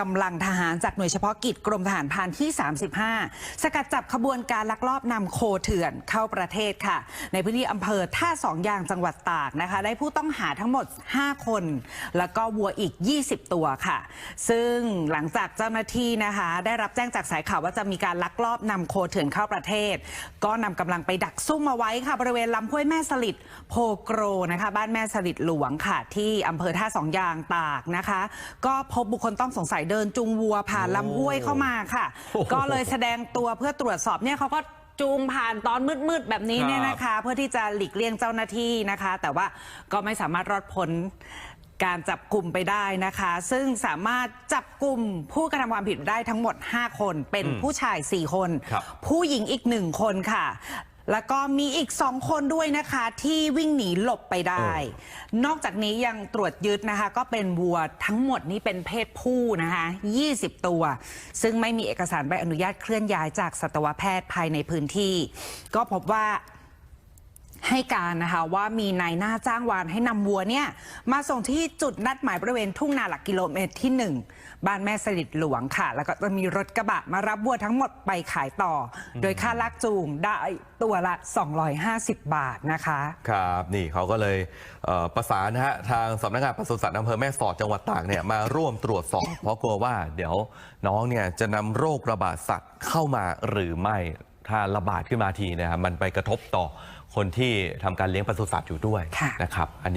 กำลังทหารจากหน่วยเฉพาะกิจกรมทหารพรานที่ 35 สกัดจับขบวนการลักลอบนำโคเถื่อนเข้าประเทศค่ะ ในพื้นที่อำเภอท่าสองยางจังหวัดตากนะคะ ได้ผู้ต้องหาทั้งหมด 5 คน แล้วก็วัวอีก 20 ตัวค่ะ ซึ่งหลังจากเจ้าหน้าที่นะคะ ได้รับแจ้งจากสายข่าวว่าจะมีการลักลอบนำโคเถื่อนเข้าประเทศ ก็นำกำลังไปดักซุ่มเอาไว้ค่ะ บริเวณลำห้วยแม่สลิดโพโกรนะคะ บ้านแม่สลิดหลวงค่ะ ที่อำเภอท่าสองยางตากนะคะ ก็พบบุคคลต้องสงสัยเดินจูงวัวผ่านลำห้วยเข้ามาค่ะโอ้โหก็เลยแสดงตัวเพื่อตรวจสอบเนี่ยเขาก็จูงผ่านตอนมืดๆแบบนี้เนี่ยครับนะคะ เพื่อที่จะหลีกเลี่ยงเจ้าหน้าที่นะคะ แต่ว่าก็ไม่สามารถรอดพ้นการจับกลุ่มไปได้นะคะ ซึ่งสามารถจับกลุ่มผู้กระทำความผิดได้ทั้งหมด 5 คน เป็นอืมผู้ชาย 4 คนครับผู้หญิงอีกหนึ่งคนค่ะ แล้วก็มีอีกสองคนด้วยนะคะ ที่วิ่งหนีหลบไปได้ นอกจากนี้ยังตรวจยึดนะคะ ก็เป็นวัวทั้งหมดนี้เป็นเพศผู้นะคะ 20 ตัว ซึ่งไม่มีเอกสารใบอนุญาตเคลื่อนย้ายจากสัตวแพทย์ภายในพื้นที่ ก็พบว่า ให้การนะคะว่ามีนายหน้าจ้างวานให้นำวัวเนี่ยมาส่งที่จุดนัดหมายบริเวณทุ่งนาหลักกิโลเมตรที่ 1 บ้านแม่สลิดหลวงค่ะ แล้วก็จะมีรถกระบะมารับวัวทั้งหมดไปขายต่อ โดยค่าลากจูงได้ตัวละ 250 บาทนะคะ ครับ นี่เขาก็เลยเประสานนะฮะทางสำนักงานปศุสัตว์อำเภอแม่สอดจังหวัดตากเนี่ยมาร่วมตรวจสอบ เพราะกลัวว่าเดี๋ยวน้องเนี่ยจะนำโรคระบาดสัตว์เข้ามาหรือไม่ ถ้าระบาดขึ้นมาทีเนะครับมันไปกระทบต่อคนที่ทำการเลี้ยงปศุสัตว์อยู่ด้วยค่ะนะครับอันนี้